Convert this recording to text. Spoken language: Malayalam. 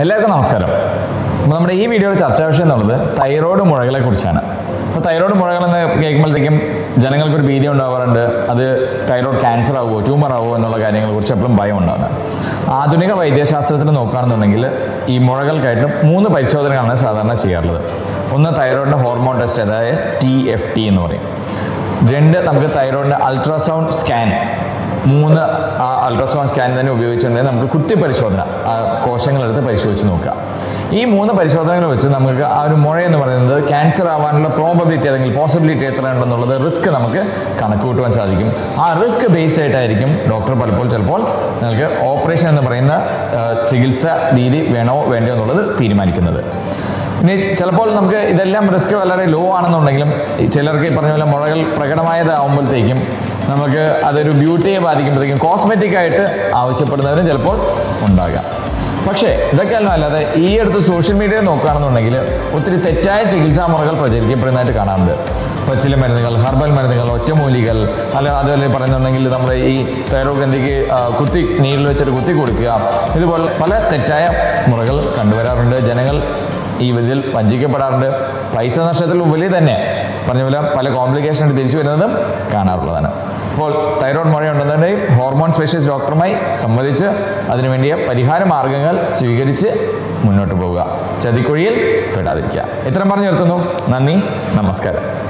എല്ലാവർക്കും നമസ്കാരം. അപ്പോൾ നമ്മുടെ ഈ വീഡിയോയുടെ ചർച്ചാ വിഷയം എന്നുള്ളത് തൈറോയ്ഡ് മുഴകളെ കുറിച്ചാണ്. അപ്പോൾ തൈറോയ്ഡ് മുഴകൾ എന്ന് കേൾക്കുമ്പോഴത്തേക്കും ജനങ്ങൾക്കൊരു ഭീതി ഉണ്ടാവാറുണ്ട്. അത് തൈറോയ്ഡ് ക്യാൻസർ ആവുമോ ട്യൂമർ ആവുമോ എന്നുള്ള കാര്യങ്ങളെ കുറിച്ച് എപ്പോഴും ഭയം ഉണ്ടാകുന്നത് ആധുനിക വൈദ്യശാസ്ത്രത്തിൽ നോക്കുകയാണെന്നുണ്ടെങ്കിൽ ഈ മുഴകൾക്കായിട്ട് മൂന്ന് പരിശോധനകളാണ് സാധാരണ ചെയ്യാറുള്ളത്. ഒന്ന് തൈറോയിഡിന്റെ ഹോർമോൺ ടെസ്റ്റ് അതായത് ടി എഫ് ടി എന്ന് പറയും. രണ്ട് നമുക്ക് തൈറോയിഡിന്റെ അൾട്രാസൗണ്ട് സ്കാൻ മൂന്ന് ആ അൾട്രാസൗണ്ട് സ്കാൻ തന്നെ ഉപയോഗിച്ചിട്ടുണ്ടെങ്കിൽ നമുക്ക് കുത്തി പരിശോധന ആ കോശങ്ങളെടുത്ത് പരിശോധിച്ച് നോക്കുക. ഈ മൂന്ന് പരിശോധനകൾ വെച്ച് നമുക്ക് ആ ഒരു മുഴ എന്ന് പറയുന്നത് ക്യാൻസർ ആവാനുള്ള പ്രോബബിലിറ്റി അല്ലെങ്കിൽ പോസിബിലിറ്റി എത്ര ഉണ്ടെന്നുള്ളത് റിസ്ക് നമുക്ക് കണക്ക് കൂട്ടുവാൻ സാധിക്കും. ആ റിസ്ക് ബേസ്ഡ് ആയിട്ടായിരിക്കും ഡോക്ടർ പലപ്പോൾ ചിലപ്പോൾ നിങ്ങൾക്ക് ഓപ്പറേഷൻ എന്ന് പറയുന്ന ചികിത്സ രീതി വേണോ വേണ്ടോ എന്നുള്ളത് തീരുമാനിക്കുന്നത്. ഇനി ചിലപ്പോൾ നമുക്ക് ഇതെല്ലാം റിസ്ക് വളരെ ലോ ആണെന്നുണ്ടെങ്കിലും ചിലർക്ക് ഈ പറഞ്ഞ പോലെ മുഴകൾ പ്രകടമായതാവുമ്പോഴത്തേക്കും നമുക്ക് അതൊരു ബ്യൂട്ടിയെ ബാധിക്കുമ്പോഴത്തേക്കും കോസ്മെറ്റിക് ആയിട്ട് ആവശ്യപ്പെടുന്നവരും ചിലപ്പോൾ ഉണ്ടാകാം. പക്ഷേ ഇതൊക്കെയല്ല അല്ലാതെ ഈ അടുത്ത് സോഷ്യൽ മീഡിയ നോക്കുകയാണെന്നുണ്ടെങ്കിൽ ഒത്തിരി തെറ്റായ ചികിത്സാ മുറകൾ പ്രചരിക്കപ്പെടുന്നതായിട്ട് കാണാറുണ്ട്. പച്ചില ചില മരുന്നുകൾ ഹെർബൽ മരുന്നുകൾ ഒറ്റമൂലികൾ അല്ല അതുപോലെ പറയുന്നുണ്ടെങ്കിൽ നമ്മുടെ ഈ തൈറോഗ്രന്ഥിക്ക് ആ, കുത്തി നീരിൽ വെച്ചിട്ട് കുത്തി കൊടുക്കുക ഇതുപോലെ പല തെറ്റായ മുറകൾ കണ്ടുവരാറുണ്ട്. ജനങ്ങൾ ഈ ഇതിൽ വഞ്ചിക്കപ്പെടാറുണ്ട്. പൈസ നഷ്ടത്തിൽ ഉപരി തന്നെ. പറഞ്ഞ പോലെ പല കോംപ്ലിക്കേഷൻ തിരിച്ചു വരുന്നതും കാണാറുള്ളതാണ്. അപ്പോൾ തൈറോയ്ഡ് മുഴയുണ്ടെന്നുണ്ടെങ്കിൽ ഹോർമോൺ സ്പെഷ്യലിസ്റ്റ് ഡോക്ടറുമായി സംവദിച്ച് അതിനുവേണ്ടിയ പരിഹാര മാർഗങ്ങൾ സ്വീകരിച്ച് മുന്നോട്ട് പോവുക. ചതിക്കുഴിയിൽ പെടാതിരിക്കുക. ഇത്രയും പറഞ്ഞു നിർത്തുന്നു. നന്ദി. നമസ്കാരം.